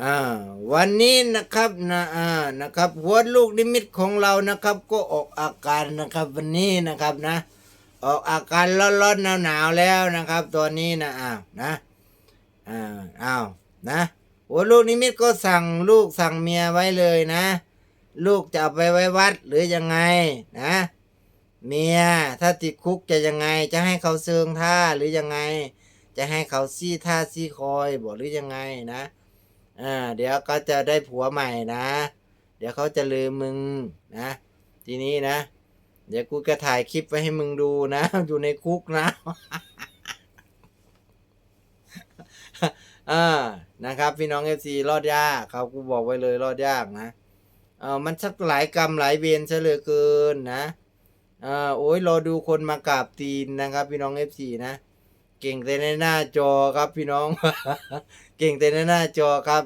อ่าวันนี้นะครับนะอ่านะครับหัวลูกนิมิตของเรานะครับ ก็ออกอาการนะครับ วันนี้นะครับนะ ออกอาการร้อนๆหนาวๆแล้วนะครับตอนนี้นะอ้าวนะอ่าอ้าวนะหัวลูกนิมิตก็สั่งลูกสั่งเมียไว้เลยนะ ลูกจะเอาไปไว้วัดหรือยังไงนะ เมียถ้าติดคุกจะยังไง จะให้เขาเซิงท่าหรือยังไง จะให้เขาซี่ท่าซี่คอยบอกหรือยังไงนะ อ่าเดี๋ยวก็จะได้ผัวใหม่นะ เดี๋ยวเขาจะลืมมึงนะ ทีนี้นะ เดี๋ยวกูจะถ่ายคลิปไว้ให้มึงดูนะ อยู่ในคุกนะอ่านะครับ พี่น้องเอฟซีรอดยากครับกูบอกไว้เลยรอดยากนะเออมันชักหลายกรรมหลายเวรซะเหลือเกินนะอ่าโอ้ยรอดูคนมากราบตีนนะครับ พี่น้องเอฟซีนะ เก่งแต่ในหน้าจอครับพี่น้อง เก่งแต่ในหน้าจอครับ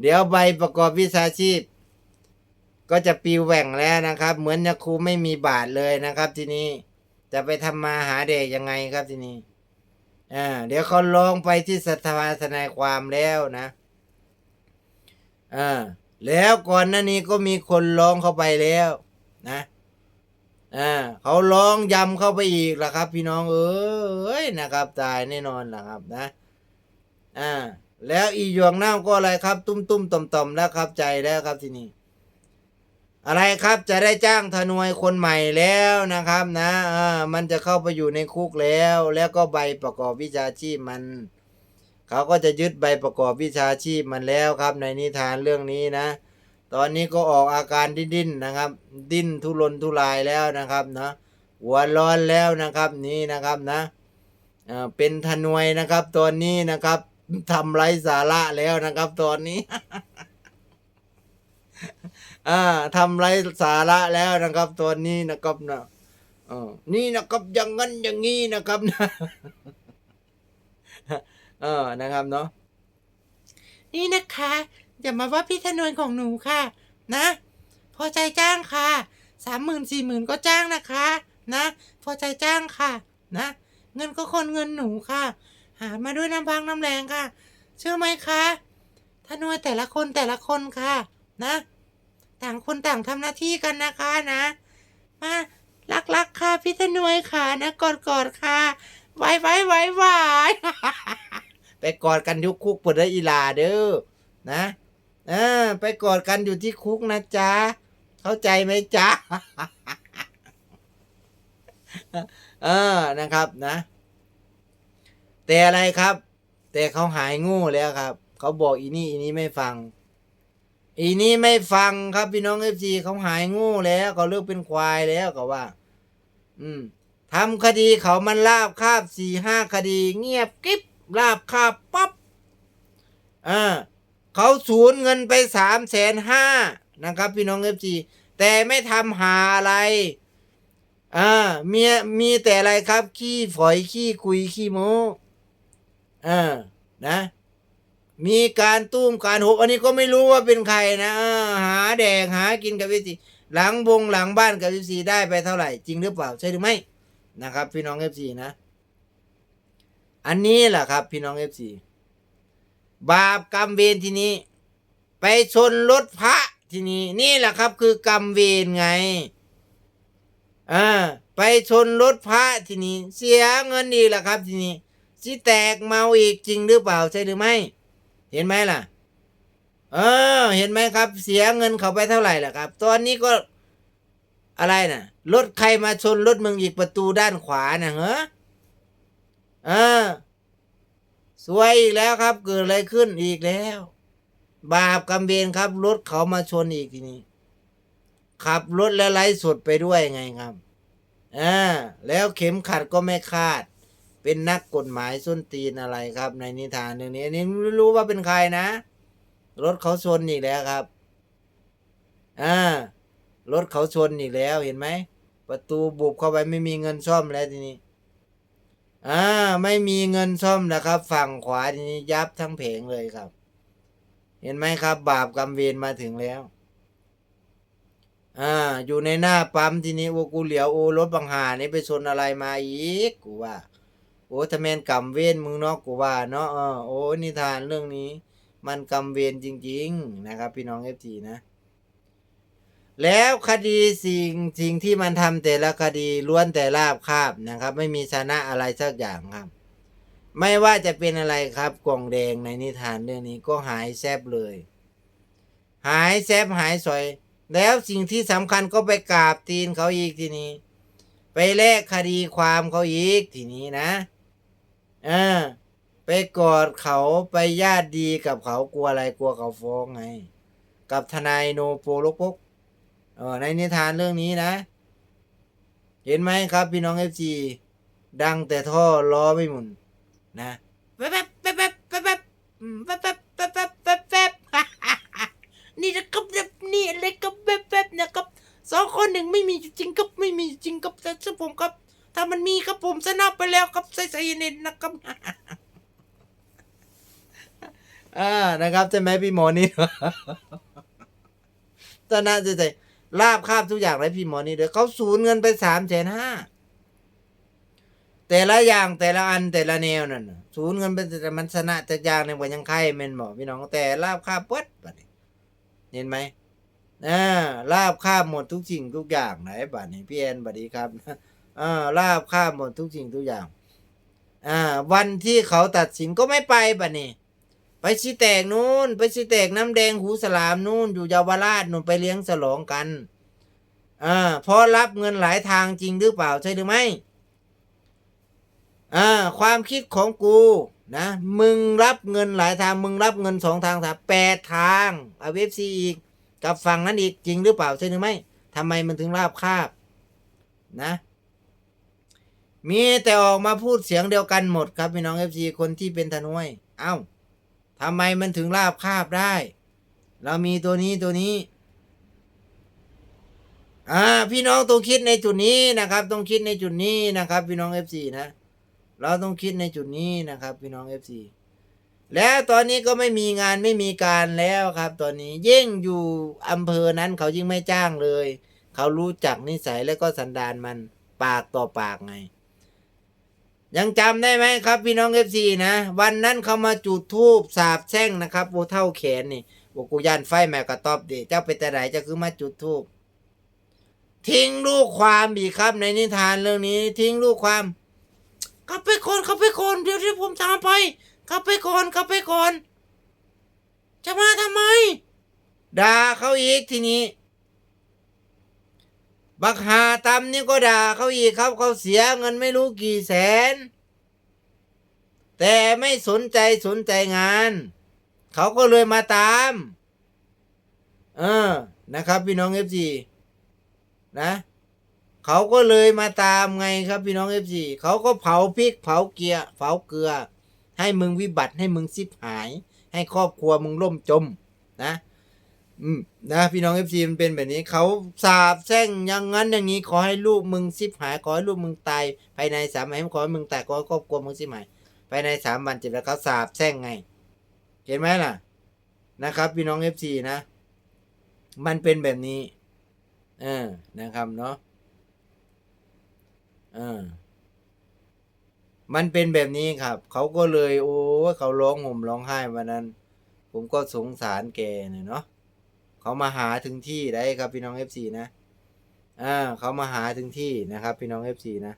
เดี๋ยวใบประกอบวิชาชีพ ก็จะปิวแหว่งแล้วนะครับ เหมือนยาคูไม่มีบาทเลยนะครับ ทีนี้จะไปทำมาหาเด็กยังไงครับทีนี้อ่าเดี๋ยวเขาลองไปที่สภาทนายความแล้วนะอ่าแล้วก่อนหน้านี้ก็มีคนร้องเข้าไปแล้ว นะ อ่าเขาร้องยำเข้าไปอีกล่ะครับ พี่น้องเอ้ยนะครับ ตายแน่นอนล่ะครับนะอ่าแล้วอีหยวงเน่าก็อะไรครับ ตุ้มตุ้มต่อมต่อมแล้วครับ ใจแล้วครับทีนี้อะไรครับจะได้จ้างทนวยคนใหม่แล้วนะครับนะอ่ามันจะเข้าไปอยู่ในคุกแล้ว แล้วก็ใบประกอบวิชาชีพมัน เขาก็จะยึดใบประกอบวิชาชีพมันแล้วครับ ในนิทานเรื่องนี้นะ ตอนนี้ก็ออกอาการดิ้นๆนะครับ ดิ้นทุรนทุรายแล้วนะครับนะหัวร้อนแล้วนะครับนี่นะครับนะอ่าเป็นทนวยนะครับตอนนี้นะครับทำไรสาระแล้วนะครับ ตอนนี้อ่าทำไรสาระแล้วนะครับ ตอนนี้นะครับนะออนี่นะครับอย่างนั้นอย่างนี้นะครับนะเออนะครับเนาะนี่นะคะ อย่ามาว่าพี่ธนวนของหนูค่ะ นะ พอใจจ้างค่ะสามหมื่นสี่หมื่นก็จ้างนะคะ นะ พอใจจ้างค่ะ นะ เงินก็คนเงินหนูค่ะ หามาด้วยน้ำพักน้ำแรงค่ะ เชื่อไหมคะธนวยแต่ละคนแต่ละคนค่ะ นะ ต่างคนต่างทำหน้าที่กันนะคะนะ มารักรักๆค่ะพี่ธนวยค่ะนะกอดกอดๆค่ะไว้ไว้ไว้ไว้ไปกอดกันยุคคุกเปิดได้อีลาเด้อนะ เออ ไปกอดกันอยู่ที่คุกนะจ๊ะ เข้าใจไหมจ๊ะ เออนะครับนะ แต่อะไรครับ แต่เขาหายงูแล้วครับ เขาบอกอีนี่อีนี้ไม่ฟัง อีนี้ไม่ฟังครับพี่น้องเอฟซีเขาหายงูแล้วเขาเลิกเป็นควายแล้วก็ว่า อืมทำคดีเขามันลาบคาบสี่ห้าคดี เงียบกิ๊บลาบคาบปั๊บอ่า เขาสูญเงินไปสามแสนห้านะครับพี่น้องเอฟซีแต่ไม่ทำหาอะไร อ่ามีมีแต่อะไรครับ ขี้ฝอยขี้คุยขี้โมอ่านะ มีการตุ้มการหกอันนี้ก็ไม่รู้ว่าเป็นใครนะหาแดกหากินกับวิซีหลังบงหลังบ้านกับวิซีได้ไปเท่าไหร่ จริงหรือเปล่าใช่หรือไม่นะครับ พี่น้องเอฟซีนะ อันนี้แหละครับ พี่น้องเอฟซี บาปกรรมเวรทีนี้ ไปชนรถพระทีนี้ นี่แหละครับคือกรรมเวรไงอ่าไปชนรถพระทีนี้ เสียเงินอีแหละครับทีนี้สิแตกเมาอีกจริงหรือเปล่าใช่หรือไม่ เห็นไหมล่ะ เออ เห็นไหมครับ เสียเงินเขาไปเท่าไหร่ล่ะครับ ตอนนี้ก็อะไรน่ะรถใครมาชนรถมึงอีกประตูด้านขวาน่ะเหรอเออ สวยอีกแล้วครับ เกิดอะไรขึ้นอีกแล้ว บาปกรรมเวรครับ รถเขามาชนอีกทีนี้ ขับรถแล้วไล่สดไปด้วยไงครับอ่าแล้วเข็มขัดก็ไม่คาด เป็นนักกฎหมายส้นตีนอะไรครับ ในนิทานเรื่องนี้อันนี้รู้ว่าเป็นใครนะ รถเขาชนอีกแล้วครับอ่ารถเขาชนอีกแล้วเห็นไหมประตูบุบเข้าไปไม่มีเงินซ่อมแล้วทีนี้ อ่าไม่มีเงินซ่อมนะครับ ฝั่งขวาทีนี้ยับทั้งเพงเลยครับ เห็นไหมครับ บาปกรรมเวรมาถึงแล้ว อ่า อยู่ในหน้าปั๊มทีนี้โอ้กูเหลียวโอ้รถบางหานี่ไปชนอะไรมาอีกกูว่า โอ้ถ้าแมนกรรมเวรมึงเนาะกูว่าเนาะเออโอ้นิทานเรื่องนี้ มันกำเวรจริง ๆ นะครับ พี่น้องเอฟซีนะ แล้วคดีสิ่งสิ่งที่มันทำแต่ละคดีล้วนแต่ราบคาบนะครับ ไม่มีชนะอะไรสักอย่างครับ ไม่ว่าจะเป็นอะไรครับกล่องแดงในนิทานเรื่องนี้ก็หายแซบเลย หายแซบหายสวย แล้วสิ่งที่สำคัญก็ไปกราบตีนเขาอีกทีนี้ ไปแลกคดีความเขาอีกทีนี้นะเออไปกอดเขาไปญาติดีกับเขากลัวอะไรกลัวเขาฟ้องไง กับทนายโนโปโลกปก เออในนิทานเรื่องนี้นะ เห็นไหมครับพี่น้องเอฟซีดังแต่ท่อล้อไม่หมุนนะแป๊บแป๊บแป๊บแป๊บแป๊บแป๊บแป๊บแป๊บแป๊บแป๊บแป๊บแป๊บนี่นะครับแบบนี่อะไรกับแป๊บแป๊บนะครับสองคนหนึ่งไม่มีจริงครับไม่มีจริงครับแต่ชื่อผมครับ ถ้ามันมีครับผมสนับไปแล้วครับใส่ใส่เน็ตนะครับอ่านะครับใช่ไหมพี่หมอนี่ตอนนั้นจะใส่ ลาบคาบทุกอย่างเลยพี่หมอนี่เดี๋ยวเขาสูญเงินไปสามแสนห้าแต่ละอย่างแต่ละอันแต่ละแนวนั่นน่ะศูนย์เงินเป็นแต่มันชนะจากอย่างเนี่ยว่ายังไข่แม่นบอกพี่น้องแต่ลาบคาบเปิดบัดนี้เห็นไหมอ่าลาบคาบหมดทุกสิ่งทุกอย่างไหนบัดนี้พี่แอนบัดนี้ครับอ่าลาบคาบหมดทุกสิ่งทุกอย่างอ่าวันที่เขาตัดสินก็ไม่ไปบัดนี้ ไปชีแตกนู่น ไปชีแตกน้ำแดงหูสลามนู่น อยู่เยาวราชนู่นไปเลี้ยงฉลองกันอ่าเพราะรับเงินหลายทางจริงหรือเปล่าใช่หรือไม่อ่าความคิดของกูนะมึงรับเงินหลายทางมึงรับเงินสองทางสามแปดทางเอาเว็บซีอีกกับฝั่งนั้นอีกจริงหรือเปล่าใช่หรือไม่ทำไมมันถึงราบคาบนะ มีแต่ออกมาพูดเสียงเดียวกันหมดครับพี่น้องเอฟซีคนที่เป็นทนวยเอ้า ทำไมมันถึงราบคาบได้ เรามีตัวนี้ตัวนี้ อ่า พี่น้องต้องคิดในจุดนี้นะครับ ต้องคิดในจุดนี้นะครับ พี่น้องเอฟซีนะ เราต้องคิดในจุดนี้นะครับ พี่น้องเอฟซีแล้วตอนนี้ก็ไม่มีงานไม่มีการแล้วครับ ตอนนี้ยิ่งอยู่อำเภอนั้นเขายิ่งไม่จ้างเลย เขารู้จักนิสัยและก็สันดานมันปากต่อปากไง ยังจำได้ไหมครับพี่น้องเอฟซีนะ วันนั้นเขามาจุดทูบสาบแช่งนะครับโอเท่าแขนนี่บอกกูยันไฟแม่กระตอบดิเจ้าไปแต่ไหนเจ้าคือมาจุดทูบทิ้งลูกความอีกครับในนิทานเรื่องนี้ ทิ้งลูกความกลับไปก่อนกลับไปก่อนเดี๋ยวที่ผมตามไปกลับไปก่อนกลับไปก่อน จะมาทำไมด่าเขาอีกทีนี้ บักหาตำนี่ก็ด่าเขาอีกครับเขาเสียเงินไม่รู้กี่แสน แต่ไม่สนใจสนใจงาน เขาก็เลยมาตาม เออนะครับ พี่น้องเอฟซีนะเขาก็เลยมาตามไงครับพี่น้องเอฟซีเขาก็เผาพริกเผาเกียเผาเกลือ ให้มึงวิบัติให้มึงสิบหาย ให้ครอบครัวมึงล่มจมนะ อืมนะพี่น้องเอฟซีมันเป็นแบบนี้เขาสาบแช่งอย่างนั้นอย่างนี้ขอให้ลูกมึงสิบหายขอให้ลูกมึงตายภายในสามวันขอให้มึงตายขอให้ครอบครัวมึงสิบหายภายในสามวันเจ็บแล้วเขาสาบแช่งไง เห็นไหมล่ะ นะครับ พี่น้องเอฟซีนะ มันเป็นแบบนี้ เออนะครับเนาะเออมันเป็นแบบนี้ครับ เขาก็เลย โอ้เขาร้องห่มร้องไห้วันนั้น ผมก็สงสารแกเนี่ยเนาะ เขามาหาถึงที่ได้ครับพี่น้องเอฟซีนะอ่าเขามาหาถึงที่นะครับ พี่น้องเอฟซีนะ